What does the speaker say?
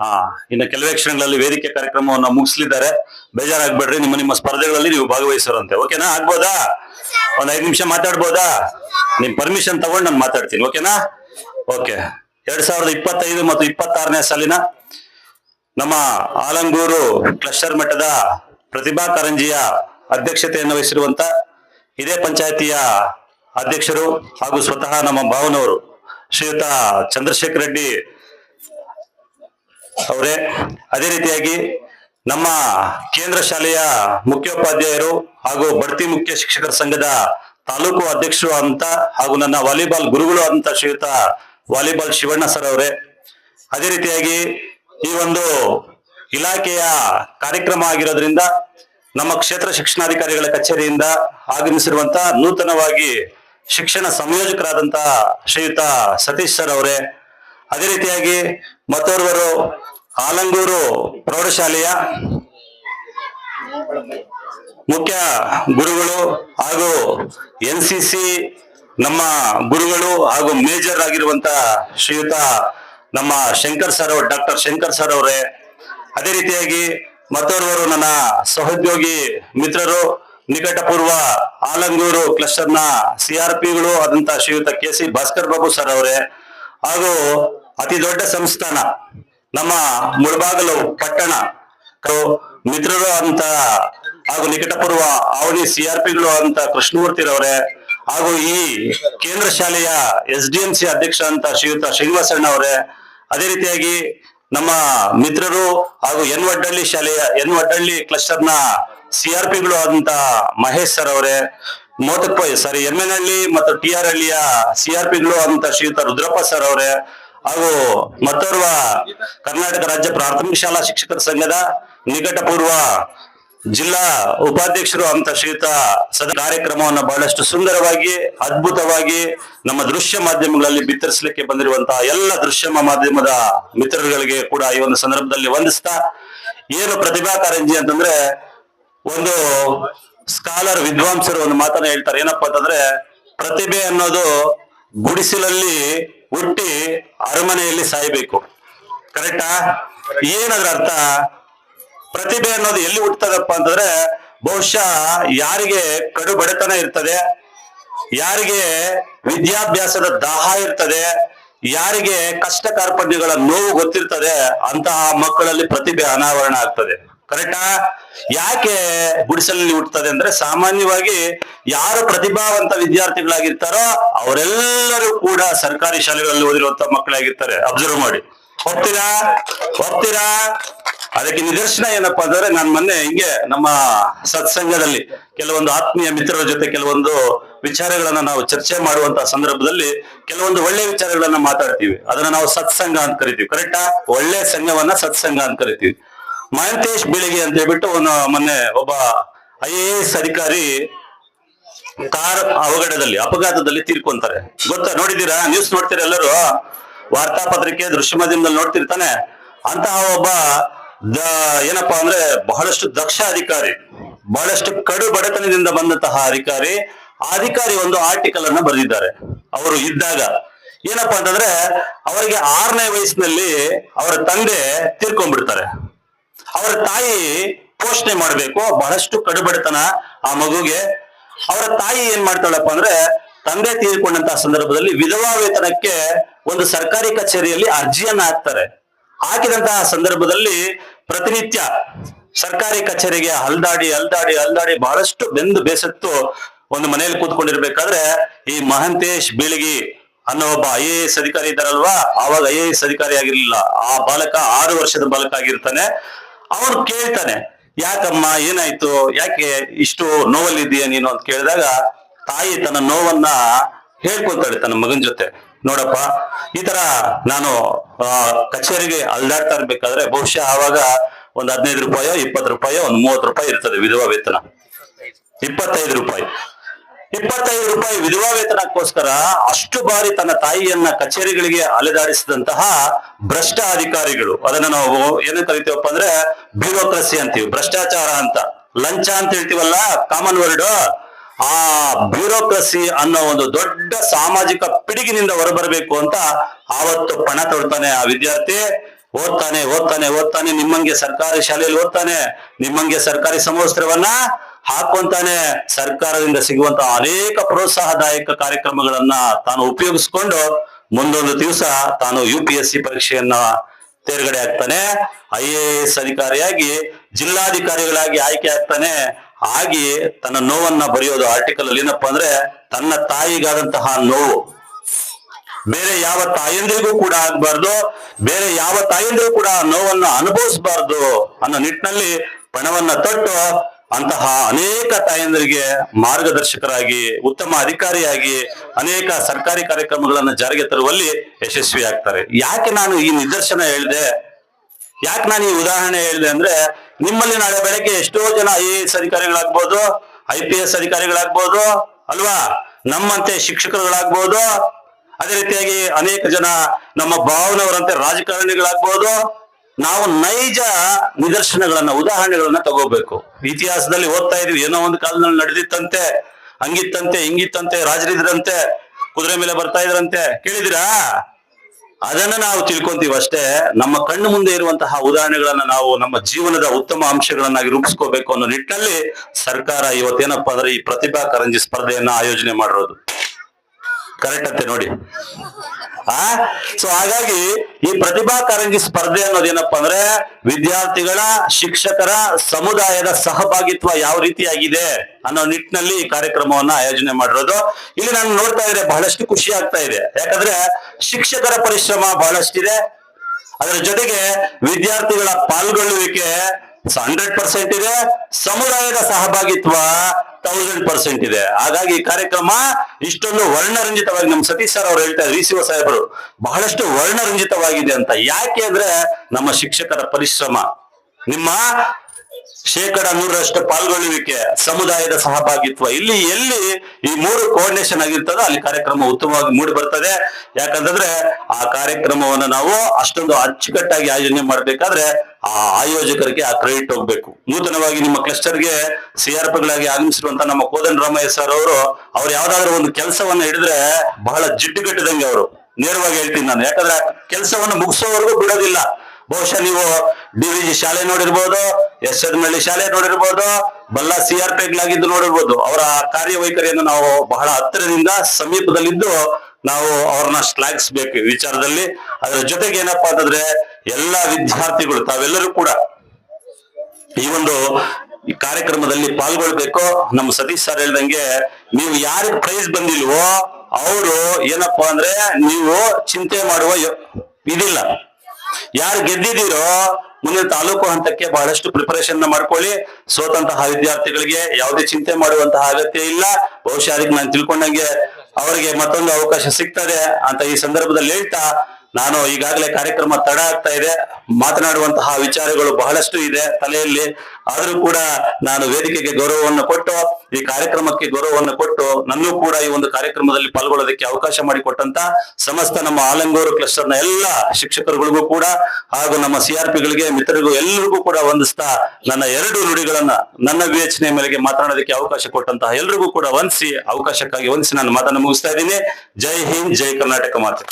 ಹಾ, ಇನ್ನು ಕೆಲವೇ ಕ್ಷಣಗಳಲ್ಲಿ ವೇದಿಕೆ ಕಾರ್ಯಕ್ರಮವನ್ನ ಮುಗಿಸ್ಲಿದ್ದಾರೆ. ಬೇಜಾರಾಗ್ಬೇಡ್ರಿ, ನಿಮ್ಮ ನಿಮ್ಮ ಸ್ಪರ್ಧೆಗಳಲ್ಲಿ ನೀವು ಭಾಗವಹಿಸೋರಂತೆ. ಓಕೆನಾ ಆಗ್ಬೋದಾ? ಒಂದ್ ಐದು ನಿಮಿಷ ಮಾತಾಡ್ಬೋದಾ? ನಿಮ್ ಪರ್ಮಿಷನ್ ತಗೊಂಡು ನಾನು ಮಾತಾಡ್ತೀನಿ ಓಕೆನಾ ಓಕೆ ಎರಡ್ ಸಾವಿರದ ಇಪ್ಪತ್ತೈದು ಮತ್ತು ಇಪ್ಪತ್ತಾರನೇ ಸಾಲಿನ ನಮ್ಮ ಆಲಂಗೂರು ಕ್ಲಸ್ಟರ್ ಮಟ್ಟದ ಪ್ರತಿಭಾ ಕಾರಂಜಿಯ ಅಧ್ಯಕ್ಷತೆಯನ್ನು ವಹಿಸಿರುವಂತ ಇದೇ ಪಂಚಾಯತಿಯ ಅಧ್ಯಕ್ಷರು ಹಾಗೂ ಸ್ವತಃ ನಮ್ಮ ಭಾವನವರು ಶ್ರೀಯುತ ಚಂದ್ರಶೇಖರ್ ರೆಡ್ಡಿ ಅವರೇ, ಅದೇ ರೀತಿಯಾಗಿ ನಮ್ಮ ಕೇಂದ್ರ ಶಾಲೆಯ ಮುಖ್ಯೋಪಾಧ್ಯಾಯರು ಹಾಗೂ ಬಡ್ತಿ ಮುಖ್ಯ ಶಿಕ್ಷಕರ ಸಂಘದ ತಾಲೂಕು ಅಧ್ಯಕ್ಷರು ಅಂತ ಹಾಗೂ ನನ್ನ ವಾಲಿಬಾಲ್ ಗುರುಗಳು ಅಂತ ಶ್ರೀಯುತ ವಾಲಿಬಾಲ್ ಶಿವಣ್ಣ ಸರ್ ಅವರೇ. ಅದೇ ರೀತಿಯಾಗಿ ಈ ಒಂದು ಇಲಾಖೆಯ ಕಾರ್ಯಕ್ರಮ ಆಗಿರೋದ್ರಿಂದ ನಮ್ಮ ಕ್ಷೇತ್ರ ಶಿಕ್ಷಣಾಧಿಕಾರಿಗಳ ಕಚೇರಿಯಿಂದ ಆಗಮಿಸಿರುವಂತ ನೂತನವಾಗಿ ಶಿಕ್ಷಣ ಸಂಯೋಜಕರಾದಂತಹ ಶ್ರೀಯುತ ಸತೀಶ್ ಸರ್ ಅವರೇ. ಅದೇ ರೀತಿಯಾಗಿ ಮತ್ತೋರ್ವರು ಆಲಂಗೂರು ಪ್ರೌಢಶಾಲೆಯ ಮುಖ್ಯ ಗುರುಗಳು ಹಾಗೂ ಎನ್ ನಮ್ಮ ಗುರುಗಳು ಹಾಗೂ ಮೇಜರ್ ಆಗಿರುವಂತ ಶ್ರೀಯುತ ನಮ್ಮ ಶಂಕರ್ ಸರ್ ಅವರು, ಡಾಕ್ಟರ್ ಶಂಕರ್ ಸರ್ ಅವರೇ. ಅದೇ ರೀತಿಯಾಗಿ ಮತ್ತೋರ್ವರು ನನ್ನ ಸಹೋದ್ಯೋಗಿ ಮಿತ್ರರು, ನಿಕಟಪೂರ್ವ ಆಲಂಗೂರು ಕ್ಲಸ್ಟರ್ನ ಸಿ ಆರ್ ಪಿಗಳು ಆದಂತಹ ಶ್ರೀಯುತ K C Bhaskar Babu sir ಅವರೇ ಹಾಗೂ ಅತಿ ದೊಡ್ಡ ಸಂಸ್ಥಾನ. ನಮ್ಮ ಮುಳಬಾಗಲು ಪಟ್ಟಣ. ಮಿತ್ರರು ಅಂತ ಹಾಗೂ ನಿಕಟಪೂರ್ವ ಅವನಿ ಪಿಗಳು ಅಂತ ಕೃಷ್ಣಮೂರ್ತಿರವರೇ ಹಾಗೂ ಈ ಕೇಂದ್ರ ಶಾಲೆಯ ಎಸ್ ಡಿ ಎಂ ಸಿ ಅಧ್ಯಕ್ಷ ಅಂತ ಶ್ರೀಯುತ ಶ್ರೀನಿವಾಸಣ್ಣ ಅವರೇ, ಅದೇ ರೀತಿಯಾಗಿ ನಮ್ಮ ಮಿತ್ರರು ಹಾಗೂ ಎನ್ ವಡ್ಡಳ್ಳಿ ಶಾಲೆಯ, ಎನ್ ವಡ್ಡಳ್ಳಿ ಕ್ಲಸ್ಟರ್ನ ಸಿ ಆರ್ ಪಿಗಳು ಆದಂತ ಮಹೇಶ್ ಸರ್ ಅವರೇ ಮೋತಪ್ಪ ಸಾರಿ ಎಂ ಎನ್ ಹಳ್ಳಿ ಮತ್ತು ಟಿ ಆರ್ ಹಳ್ಳಿಯ ಸಿ ಆರ್ ಪಿಗಳು ಅಂತ ಶ್ರೀಯುತ ರುದ್ರಪ್ಪ ಸರ್ ಅವರೇ ಹಾಗೂ ಮತ್ತೋರ್ವ ಕರ್ನಾಟಕ ರಾಜ್ಯ ಪ್ರಾಥಮಿಕ ಶಾಲಾ ಶಿಕ್ಷಕರ ಸಂಘದ ನಿಕಟಪೂರ್ವ ಜಿಲ್ಲಾ ಉಪಾಧ್ಯಕ್ಷರು ಅಂತ ಶ್ರೀಯುತ ಸದ ಕಾರ್ಯಕ್ರಮವನ್ನು ಬಹಳಷ್ಟು ಸುಂದರವಾಗಿ, ಅದ್ಭುತವಾಗಿ ನಮ್ಮ ದೃಶ್ಯ ಮಾಧ್ಯಮಗಳಲ್ಲಿ ಬಿತ್ತರಿಸಲಿಕ್ಕೆ ಬಂದಿರುವಂತಹ ಎಲ್ಲ ದೃಶ್ಯ ಮಾಧ್ಯಮದ ಮಿತ್ರರುಗಳಿಗೆ ಕೂಡ ಈ ಒಂದು ಸಂದರ್ಭದಲ್ಲಿ ವಂದಿಸ್ತಾ, ಏನು ಪ್ರತಿಭಾ ಕಾರಂಜಿ ಅಂತಂದ್ರೆ ಒಂದು ಸ್ಕಾಲರ್ ವಿದ್ವಾಂಸರು ಒಂದು ಮಾತನ್ನ ಹೇಳ್ತಾರೆ. ಏನಪ್ಪಾ ಅಂತಂದ್ರೆ, ಪ್ರತಿಭೆ ಅನ್ನೋದು ಗುಡಿಸಲಲ್ಲಿ ಹುಟ್ಟಿ ಅರಮನೆಯಲ್ಲಿ ಸಾಯ್ಬೇಕು. ಕರೆಕ್ಟಾ ಏನದ್ರ ಅರ್ಥ? ಪ್ರತಿಭೆ ಅನ್ನೋದು ಎಲ್ಲಿ ಹುಟ್ಟದಪ್ಪ ಅಂತಂದ್ರೆ, ಬಹುಶಃ ಯಾರಿಗೆ ಕಡು ಬಡತನ ಇರ್ತದೆ, ಯಾರಿಗೆ ವಿದ್ಯಾಭ್ಯಾಸದ ದಾಹ ಇರ್ತದೆ, ಯಾರಿಗೆ ಕಷ್ಟ ಕಾರ್ಪಣ್ಯಗಳ ನೋವು ಗೊತ್ತಿರ್ತದೆ, ಅಂತಹ ಮಕ್ಕಳಲ್ಲಿ ಪ್ರತಿಭೆ ಅನಾವರಣ ಆಗ್ತದೆ. ಕರೆಕ್ಟಾ ಯಾಕೆ ಗುಡಿಸಲಲ್ಲಿ ಹುಟ್ಟುತ್ತದೆ ಅಂದ್ರೆ ಸಾಮಾನ್ಯವಾಗಿ ಯಾರು ಪ್ರತಿಭಾವಂತ ವಿದ್ಯಾರ್ಥಿಗಳಾಗಿರ್ತಾರೋ ಅವರೆಲ್ಲರೂ ಕೂಡ ಸರ್ಕಾರಿ ಶಾಲೆಗಳಲ್ಲಿ ಓದಿರುವಂತ ಮಕ್ಕಳಾಗಿರ್ತಾರೆ. ಅಬ್ಸರ್ವ್ ಮಾಡಿ. ಹೋಗ್ತೀರಾ ಹೋಗ್ತೀರಾ ಅದಕ್ಕೆ ನಿದರ್ಶನ ಏನಪ್ಪಾ ಅಂದ್ರೆ ನಾನ್ ಮೊನ್ನೆ ಹಿಂಗೆ ನಮ್ಮ ಸತ್ಸಂಗದಲ್ಲಿ ಕೆಲವೊಂದು ಆತ್ಮೀಯ ಮಿತ್ರರ ಜೊತೆ ಕೆಲವೊಂದು ವಿಚಾರಗಳನ್ನ ನಾವು ಚರ್ಚೆ ಮಾಡುವಂತ ಸಂದರ್ಭದಲ್ಲಿ ಕೆಲವೊಂದು ಒಳ್ಳೆ ವಿಚಾರಗಳನ್ನ ಮಾತಾಡ್ತೀವಿ. ಅದನ್ನ ನಾವು ಸತ್ಸಂಗ ಅಂತ ಕರಿತೀವಿ. ಕರೆಕ್ಟಾ ಒಳ್ಳೆ ಸಂಘವನ್ನ ಸತ್ಸಂಗ ಅಂತ ಕರಿತೀವಿ. ಮಹಂತೇಶ್ ಬೆಳಿಗ್ಗೆ ಅಂತ ಹೇಳ್ಬಿಟ್ಟು ಅವನು ಮೊನ್ನೆ ಒಬ್ಬ ಐ ಎ ಎಸ್ ಅಧಿಕಾರಿ ಕಾರ್ ಅವಘಡದಲ್ಲಿ, ಅಪಘಾತದಲ್ಲಿ ತೀರ್ಕೊಂತಾರೆ. ಗೊತ್ತಾ? ನೋಡಿದೀರಾ ನ್ಯೂಸ್ ನೋಡ್ತೀರಾ ಎಲ್ಲರೂ? ವಾರ್ತಾಪತ್ರಿಕೆ, ದೃಶ್ಯ ಮಾಧ್ಯಮದಲ್ಲಿ ನೋಡ್ತಿರ್ತಾನೆ ಅಂತಹ ಒಬ್ಬ ದ- ಏನಪ್ಪಾ ಅಂದ್ರೆ ಬಹಳಷ್ಟು ದಕ್ಷ ಅಧಿಕಾರಿ, ಬಹಳಷ್ಟು ಕಡು ಬಡತನದಿಂದ ಬಂದಂತಹ ಅಧಿಕಾರಿ ಆ ಅಧಿಕಾರಿ ಒಂದು ಆರ್ಟಿಕಲ್ ಅನ್ನ ಬರೆದಿದ್ದಾರೆ. ಅವರು ಇದ್ದಾಗ ಏನಪ್ಪಾ ಅಂತಂದ್ರೆ, ಅವರಿಗೆ ಆರನೇ ವಯಸ್ಸಿನಲ್ಲಿ ಅವರ ತಂದೆ ತೀರ್ಕೊಂಡ್ಬಿಡ್ತಾರೆ. ಅವರ ತಾಯಿ ಪೋಷಣೆ ಮಾಡ್ಬೇಕು, ಬಹಳಷ್ಟು ಕಡುಬಡತನ ಆ ಮಗುಗೆ. ಅವರ ತಾಯಿ ಏನ್ ಮಾಡ್ತಾಳಪ್ಪ ಅಂದ್ರೆ, ತಂದೆ ತೀರಿಕೊಂಡಂತ ಸಂದರ್ಭದಲ್ಲಿ ವಿಧವಾ ವೇತನಕ್ಕೆ ಒಂದು ಸರ್ಕಾರಿ ಕಚೇರಿಯಲ್ಲಿ ಅರ್ಜಿಯನ್ನ ಹಾಕ್ತಾರೆ. ಹಾಕಿದಂತಹ ಸಂದರ್ಭದಲ್ಲಿ ಪ್ರತಿನಿತ್ಯ ಸರ್ಕಾರಿ ಕಚೇರಿಗೆ ಹಲ್ದಾಡಿ ಹಲ್ದಾಡಿ ಹಲ್ದಾಡಿ ಬಹಳಷ್ಟು ಬೆಂದು ಬೇಸತ್ತು ಒಂದು ಮನೆಯಲ್ಲಿ ಕೂತ್ಕೊಂಡಿರ್ಬೇಕಾದ್ರೆ, ಈ ಮಹಂತೇಶ್ ಬೀಳಗಿ ಅನ್ನೋ ಒಬ್ಬ ಐ ಎ ಎಸ್ ಅಧಿಕಾರಿ ಇದ್ದಾರಲ್ವಾ? ಅವಾಗ ಐ ಎ ಎಸ್ ಅಧಿಕಾರಿ ಆಗಿರ್ಲಿಲ್ಲ. ಆ ಬಾಲಕ ಆರು ವರ್ಷದ ಬಾಲಕ ಆಗಿರ್ತಾನೆ. ಅವನು ಕೇಳ್ತಾನೆ ಯಾಕಮ್ಮ ಏನಾಯ್ತು? ಯಾಕೆ ಇಷ್ಟು ನೋವಲ್ಲಿದ್ದೀಯ ನೀನು? ಅಂತ ಕೇಳಿದಾಗ ತಾಯಿ ತನ್ನ ನೋವನ್ನ ಹೇಳ್ಕೊತಾಳೆ ತನ್ನ ಮಗನ ಜೊತೆ. ನೋಡಪ್ಪ ಈ ತರ ನಾನು ಆ, ಕಚೇರಿಗೆ ಅಲ್ದಾಡ್ತಾ ಇರ್ಬೇಕಾದ್ರೆ ಬಹುಶಃ ಆವಾಗ ಒಂದ್ ಹದಿನೈದು ರೂಪಾಯೋ ಇಪ್ಪತ್ತು ರೂಪಾಯೋ ಒಂದ್ ಮೂವತ್ತು ರೂಪಾಯಿ ಇರ್ತದೆ ವಿಧವಾ ವೇತನ. ಇಪ್ಪತ್ತೈದು ರೂಪಾಯಿ. ಇಪ್ಪತ್ತೈದು ರೂಪಾಯಿ ವಿಧವಾ ವೇತನಕ್ಕೋಸ್ಕರ ಅಷ್ಟು ಬಾರಿ ತನ್ನ ತಾಯಿಯನ್ನ ಕಚೇರಿಗಳಿಗೆ ಅಲೆದಾಡಿಸಿದಂತಹ ಭ್ರಷ್ಟ ಅಧಿಕಾರಿಗಳು ಅದನ್ನ ನಾವು ಏನು ಕರಿತೀವಪ್ಪ ಅಂದ್ರೆ ಬ್ಯೂರೋಕ್ರಸಿ ಅಂತೀವಿ, ಭ್ರಷ್ಟಾಚಾರ ಅಂತ. ಲಂಚ ಅಂತ ಹೇಳ್ತೀವಲ್ಲ ಕಾಮನ್ ವರ್ಡ್ ಆ ಬ್ಯೂರೋಕ್ರಸಿ ಅನ್ನೋ ಒಂದು ದೊಡ್ಡ ಸಾಮಾಜಿಕ ಪಿಡುಗಿನಿಂದ ಹೊರಬರಬೇಕು ಅಂತ ಆವತ್ತು ಪಣ ತೊಡ್ತಾನೆ ಆ ವಿದ್ಯಾರ್ಥಿ. ಓದ್ತಾನೆ ಓದ್ತಾನೆ ಓದ್ತಾನೆ. ನಿಮ್ಮಂಗೆ ಸರ್ಕಾರಿ ಶಾಲೆಯಲ್ಲಿ ಓದ್ತಾನೆ, ನಿಮ್ಮಂಗೆ ಸರ್ಕಾರಿ ಸಮವಸ್ತ್ರವನ್ನ ಹಾಕೊಂತಾನೆ ಸರ್ಕಾರದಿಂದ ಸಿಗುವಂತಹ ಅನೇಕ ಪ್ರೋತ್ಸಾಹದಾಯಕ ಕಾರ್ಯಕ್ರಮಗಳನ್ನ ತಾನು ಉಪಯೋಗಿಸ್ಕೊಂಡು ಮುಂದೊಂದು ದಿವಸ ತಾನು ಯು ಪಿ ಎಸ್ ಸಿ ಪರೀಕ್ಷೆಯನ್ನ ತೇರ್ಗಡೆ ಆಗ್ತಾನೆ ಐ ಎ ಎಸ್ ಅಧಿಕಾರಿಯಾಗಿ, ಜಿಲ್ಲಾಧಿಕಾರಿಗಳಾಗಿ ಆಯ್ಕೆ ಆಗ್ತಾನೆ. ಆಗಿ ತನ್ನ ನೋವನ್ನ ಬರೆಯೋದು ಆರ್ಟಿಕಲ್ ಅಲ್ಲಿ ಏನಪ್ಪಾ ಅಂದ್ರೆ ತನ್ನ ತಾಯಿಗಾದಂತಹ ನೋವು. ಬೇರೆ ಯಾವ ತಾಯಂದಿಗೂ ಕೂಡ ಆಗ್ಬಾರ್ದು, ಬೇರೆ ಯಾವ ತಾಯಂದಿಗೂ ಕೂಡ ನೋವನ್ನ ಅನುಭವಿಸಬಾರ್ದು ಅನ್ನೋ ನಿಟ್ಟಿನಲ್ಲಿ ಪಣವನ್ನ ತೊಟ್ಟು ಅಂತಹ ಅನೇಕ ತಾಯಂದಿರಿಗೆ ಮಾರ್ಗದರ್ಶಕರಾಗಿ, ಉತ್ತಮ ಅಧಿಕಾರಿಯಾಗಿ ಅನೇಕ ಸರ್ಕಾರಿ ಕಾರ್ಯಕ್ರಮಗಳನ್ನು ಜಾರಿಗೆ ತರುವಲ್ಲಿ ಯಶಸ್ವಿ ಆಗ್ತಾರೆ. ಯಾಕೆ ನಾನು ಈ ನಿದರ್ಶನ ಹೇಳಿದೆ? ಯಾಕೆ ನಾನು ಈ ಉದಾಹರಣೆ ಹೇಳಿದೆ ಅಂದ್ರೆ, ನಿಮ್ಮಲ್ಲಿ ನಾಳೆ ಬೆಳಗ್ಗೆ ಎಷ್ಟೋ ಜನ ಐ ಎ ಎಸ್ ಅಧಿಕಾರಿಗಳಾಗ್ಬೋದು, ಐ ಪಿ ಎಸ್ ಅಧಿಕಾರಿಗಳಾಗ್ಬೋದು, ಅಲ್ವಾ? ನಮ್ಮಂತೆ ಶಿಕ್ಷಕರುಗಳಾಗ್ಬೋದು, ಅದೇ ರೀತಿಯಾಗಿ ಅನೇಕ ಜನ ನಮ್ಮ ಭಾವನವರಂತೆ ರಾಜಕಾರಣಿಗಳಾಗ್ಬೋದು ನಾವು ನೈಜ ನಿದರ್ಶನಗಳನ್ನ, ಉದಾಹರಣೆಗಳನ್ನ ತಗೋಬೇಕು. ಇತಿಹಾಸದಲ್ಲಿ ಓದ್ತಾ ಇದೀವಿ ಏನೋ ಒಂದು ಕಾಲದಲ್ಲಿ ನಡೆದಿತ್ತಂತೆ, ಹಂಗಿತ್ತಂತೆ, ಹಿಂಗಿತ್ತಂತೆ, ರಾಜರಿದ್ರಂತೆ, ಕುದುರೆ ಮೇಲೆ ಬರ್ತಾ ಇದ್ರಂತೆ. ಕೇಳಿದಿರಾ ಅದನ್ನ ನಾವು ತಿಳ್ಕೊಂತೀವಿ ಅಷ್ಟೇ. ನಮ್ಮ ಕಣ್ಣು ಮುಂದೆ ಇರುವಂತಹ ಉದಾಹರಣೆಗಳನ್ನ ನಾವು ನಮ್ಮ ಜೀವನದ ಉತ್ತಮ ಅಂಶಗಳನ್ನಾಗಿ ರೂಪಿಸ್ಕೋಬೇಕು ಅನ್ನೋ ನಿಟ್ಟಿನಲ್ಲಿ ಸರ್ಕಾರ ಇವತ್ತೇನಪ್ಪ ಅಂದ್ರೆ ಈ ಪ್ರತಿಭಾ ಕಾರಂಜಿ ಸ್ಪರ್ಧೆಯನ್ನ ಆಯೋಜನೆ ಮಾಡಿರೋದು. ಕರೆಕ್ಟ್ ಅಂತೆ ನೋಡಿ. ಆ? ಸೊ ಹಾಗಾಗಿ ಈ ಪ್ರತಿಭಾ ಕಾರಂಜಿ ಸ್ಪರ್ಧೆ ಅನ್ನೋದೇನಪ್ಪಾ ಅಂದ್ರೆ ವಿದ್ಯಾರ್ಥಿಗಳ, ಶಿಕ್ಷಕರ ಸಮುದಾಯದ ಸಹಭಾಗಿತ್ವ ಯಾವ ರೀತಿಯಾಗಿದೆ ಅನ್ನೋ ನಿಟ್ಟಿನಲ್ಲಿ ಈ ಕಾರ್ಯಕ್ರಮವನ್ನ ಆಯೋಜನೆ ಮಾಡಿರೋದು. ಇಲ್ಲಿ ನಾನು ನೋಡ್ತಾ ಇದ್ರೆ ಬಹಳಷ್ಟು ಖುಷಿ ಆಗ್ತಾ ಇದೆ. ಯಾಕಂದ್ರೆ ಶಿಕ್ಷಕರ ಪರಿಶ್ರಮ ಬಹಳಷ್ಟಿದೆ. ಅದರ ಜೊತೆಗೆ ವಿದ್ಯಾರ್ಥಿಗಳ ಪಾಲ್ಗೊಳ್ಳುವಿಕೆ ಹಂಡ್ರೆಡ್ ಪರ್ಸೆಂಟ್ ಇದೆ. ಸಮುದಾಯದ ಸಹಭಾಗಿತ್ವ ತೌಸಂಡ್ ಪರ್ಸೆಂಟ್ ಇದೆ. ಹಾಗಾಗಿ ಈ ಕಾರ್ಯಕ್ರಮ ಇಷ್ಟೊಂದು ವರ್ಣರಂಜಿತವಾಗಿ ನಮ್ಮ ಸತೀಶ್ ಸರ್ ಅವರು ಹೇಳ್ತಾ ರಿಸಿವ ಶಿವ ಸಾಹೇಬರು. ಬಹಳಷ್ಟು ವರ್ಣರಂಜಿತವಾಗಿದೆ ಅಂತ. ಯಾಕೆ ಅಂದ್ರೆ ನಮ್ಮ ಶಿಕ್ಷಕರ ಪರಿಶ್ರಮ. ನಿಮ್ಮ ಶೇಕಡ ನೂರರಷ್ಟು ಪಾಲ್ಗೊಳ್ಳುವಿಕೆ ಸಮುದಾಯದ ಸಹಭಾಗಿತ್ವ. ಇಲ್ಲಿ ಎಲ್ಲಿ ಈ ಮೂರು ಕೋಆರ್ಡಿನೇಷನ್ ಆಗಿರ್ತದೋ ಅಲ್ಲಿ ಕಾರ್ಯಕ್ರಮ ಉತ್ತಮವಾಗಿ ಮೂಡಿ ಬರ್ತದೆ. ಯಾಕಂತಂದ್ರೆ ಆ ಕಾರ್ಯಕ್ರಮವನ್ನು ನಾವು ಅಷ್ಟೊಂದು ಅಚ್ಚುಕಟ್ಟಾಗಿ ಆಯೋಜನೆ ಮಾಡ್ಬೇಕಾದ್ರೆ ಆ ಆಯೋಜಕರಿಗೆ ಆ ಕ್ರೆಡಿಟ್ ಹೋಗ್ಬೇಕು. ನೂತನವಾಗಿ ನಿಮ್ಮ ಕ್ಲಸ್ಟರ್ಗೆ ಸಿ ಆರ್ ಪಿಗಳಾಗಿ ಆಗಮಿಸಿರುವಂತ ನಮ್ಮ ಕೋದನ್ ರಾಮಯ್ಯ ಸರ್ ಅವರು, ಅವ್ರು ಯಾವ್ದಾದ್ರು ಒಂದು ಕೆಲಸವನ್ನ ಹಿಡಿದ್ರೆ ಬಹಳ ಜಿಡ್ಡುಗಟ್ಟಿದಂಗೆ ಅವರು. ನೇರವಾಗಿ ಹೇಳ್ತೀನಿ ನಾನು. ಯಾಕಂದ್ರೆ ಕೆಲಸವನ್ನು ಮುಗಿಸೋವರೆಗೂ ಬಿಡೋದಿಲ್ಲ. ಬಹುಶಃ ನೀವು ಡಿವಿಜಿ ಶಾಲೆ ನೋಡಿರ್ಬೋದು, ಎಸ್ ಎದ್ನಳ್ಳಿ ಶಾಲೆ ನೋಡಿರ್ಬೋದು, ಬಲ್ಲ ಸಿ ಆರ್ ಪಿಗಳಾಗಿದ್ದು ನೋಡಿರ್ಬೋದು. ಅವರ ಕಾರ್ಯವೈಖರಿಯನ್ನು ನಾವು ಬಹಳ ಹತ್ತಿರದಿಂದ ಸಮೀಪದಲ್ಲಿದ್ದು ನಾವು ಅವ್ರನ್ನ ಶ್ಲಾಘಿಸ್ಬೇಕು ವಿಚಾರದಲ್ಲಿ. ಅದರ ಜೊತೆಗೆ ಏನಪ್ಪಾ ಅಂತಂದ್ರೆ ಎಲ್ಲಾ ವಿದ್ಯಾರ್ಥಿಗಳು, ತಾವೆಲ್ಲರೂ ಕೂಡ ಈ ಒಂದು ಈ ಕಾರ್ಯಕ್ರಮದಲ್ಲಿ ಪಾಲ್ಗೊಳ್ಬೇಕು. ನಮ್ಮ ಸತೀಶ್ ಸರ್ ಹೇಳ್ದಂಗೆ ನೀವು ಯಾರಿಗೆ ಪ್ರೈಸ್ ಬಂದಿಲ್ವೋ, ಅವರು ಏನಪ್ಪಾ ಅಂದ್ರೆ ನೀವು ಚಿಂತೆ ಮಾಡುವ ಇದಿಲ್ಲ. ಯಾರು ಗೆದ್ದಿದ್ದೀರೋ ಮುಂದಿನ ತಾಲೂಕು ಹಂತಕ್ಕೆ ಬಹಳಷ್ಟು ಪ್ರಿಪರೇಷನ್ ಮಾಡ್ಕೊಳ್ಳಿ. ಸೋತಂತಹ ವಿದ್ಯಾರ್ಥಿಗಳಿಗೆ ಯಾವುದೇ ಚಿಂತೆ ಮಾಡುವಂತಹ ಅಗತ್ಯ ಇಲ್ಲ. ಬಹುಶಃ ಅದಕ್ಕೆ ನಾನು ತಿಳ್ಕೊಂಡಂಗೆ ಅವರಿಗೆ ಮತ್ತೊಂದು ಅವಕಾಶ ಸಿಗ್ತದೆ ಅಂತ ಈ ಸಂದರ್ಭದಲ್ಲಿ ಹೇಳ್ತಾ ನಾನು ಈಗಾಗಲೇ ಕಾರ್ಯಕ್ರಮ ತಡ ಆಗ್ತಾ ಇದೆ. ಮಾತನಾಡುವಂತಹ ವಿಚಾರಗಳು ಬಹಳಷ್ಟು ಇದೆ ತಲೆಯಲ್ಲಿ. ಆದರೂ ಕೂಡ ನಾನು ವೇದಿಕೆಗೆ ಗೌರವವನ್ನು ಕೊಟ್ಟು, ಈ ಕಾರ್ಯಕ್ರಮಕ್ಕೆ ಗೌರವವನ್ನು ಕೊಟ್ಟು, ನನ್ನೂ ಕೂಡ ಈ ಒಂದು ಕಾರ್ಯಕ್ರಮದಲ್ಲಿ ಪಾಲ್ಗೊಳ್ಳೋದಕ್ಕೆ ಅವಕಾಶ ಮಾಡಿಕೊಟ್ಟಂತ ಸಮಸ್ತ ನಮ್ಮ ಆಲಂಗೂರು ಕ್ಲಸ್ಟರ್ನ ಎಲ್ಲ ಶಿಕ್ಷಕರುಗಳಿಗೂ ಕೂಡ, ಹಾಗೂ ನಮ್ಮ ಸಿಆರ್ಪಿಗಳಿಗೆ ಮಿತ್ರರಿಗೂ ಎಲ್ಲರಿಗೂ ಕೂಡ ವಂದಿಸ್ತಾ ನನ್ನ ಎರಡು ನುಡಿಗಳನ್ನ ನನ್ನ ವಿವೇಚನೆ ಮೇಲೆಗೆ ಮಾತನಾಡೋದಕ್ಕೆ ಅವಕಾಶ ಕೊಟ್ಟಂತಹ ಎಲ್ರಿಗೂ ಕೂಡ ವಂದಿಸಿ, ಅವಕಾಶಕ್ಕಾಗಿ ವಂದಿಸಿ ನಾನು ಮಾತನ್ನು ಮುಗಿಸ್ತಾ ಇದ್ದೀನಿ. ಜೈ ಹಿಂದ್, ಜೈ ಕರ್ನಾಟಕ ಮಾತೆ.